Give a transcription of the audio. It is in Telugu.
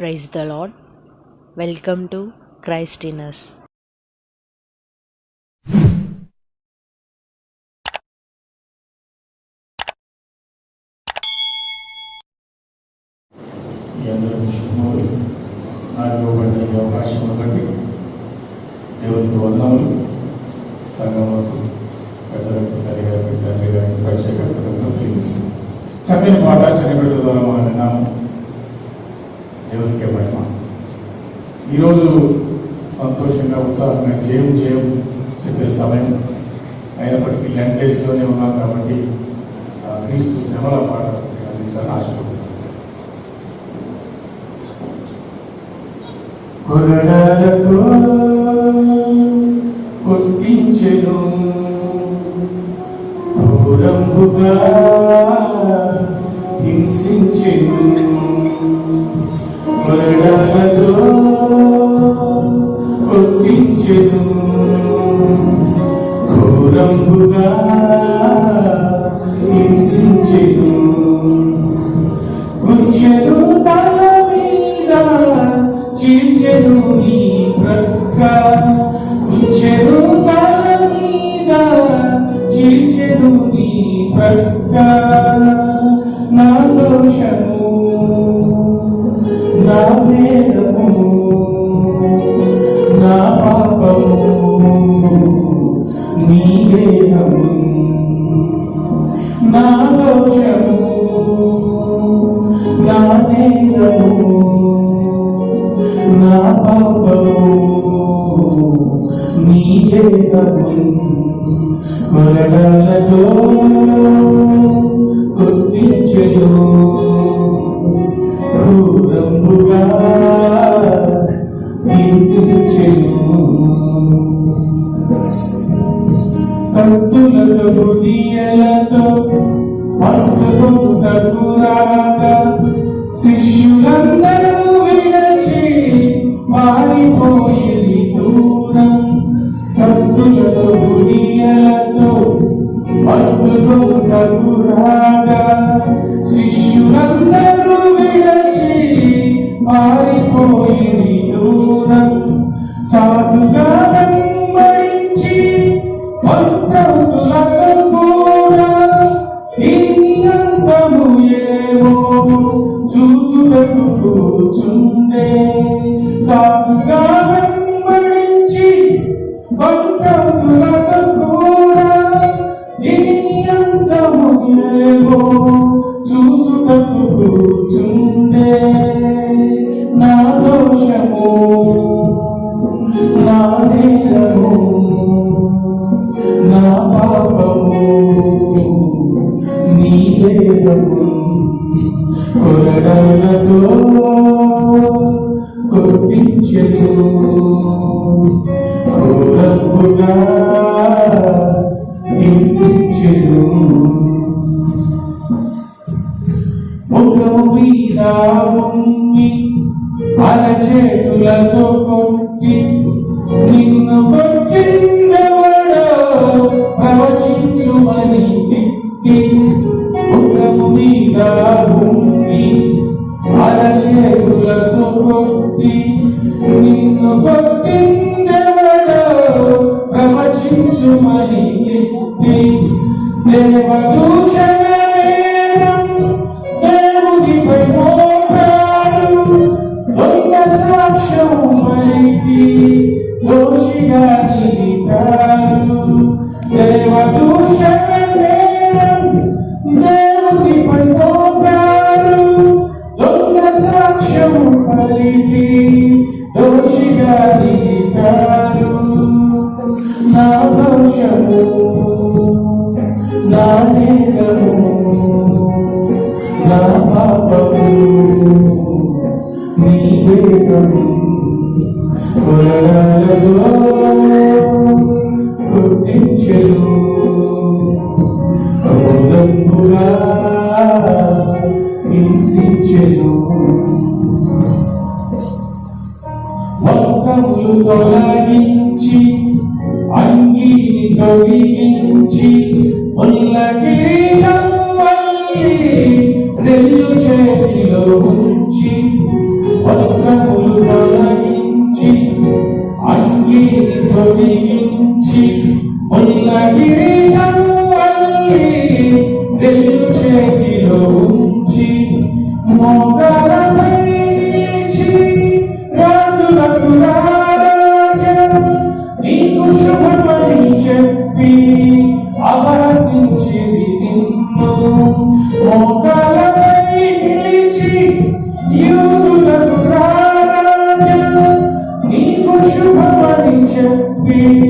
Praise the lord welcome to క్రైస్టినస్ ఇవ్వబడిన అవకాశం బట్టి దేవునికి పెద్దలకు తల్లి గారికి తండ్రి గారికి తెలియజేస్తుంది చక్కని పాట చిన్నపిల్లల ద్వారా మనం విన్నాము సంతోషంగా ఉత్సాహంగా జయం జయం చెప్పే సమయం అయినప్పటికీ లెన్ డేస్లోనే ఉన్నాం కాబట్టి క్రీస్తు శ్రమల పాట అందించాలని ఆశపడుతున్నాను కొరడాలతో కొట్టించెను ఘోరంబుగా చేర్చెను నీ భక్త నా దోషము నా నేరము నా పాపము నీ దేహము. నా దోషము నా నేరము నా పాపము నీ దేహము. కొరడాలతో కొట్టించెను క్రూరంబుగా హింసించెను కస్తులతో హృదయలతో I don't know. కొరడాలతో కొట్టించెను ఘోరముగా ముఖము మీద అరచేతులతో నిన్ను కొట్టిందవడో ప్రవచించుమని నా నా పాపము నీ దేహము కొరడాలతో గుర్తించెను క్రోధంబుగా హింసించెను వస్త్రములు తొలగించి అంగీని తొలగించి రెండు చేతిలో ఉంచి వస్త్రములు తొలగించి అంగీని తొలగించి ముల్ల కిరీటం వల్లి రెండు చేతిలో ఉంచి ఆకాశించి నిన్ను. మొక్కలపై నిలిచి యూదులకు రారాజ. నీకు శుభమని చెప్పి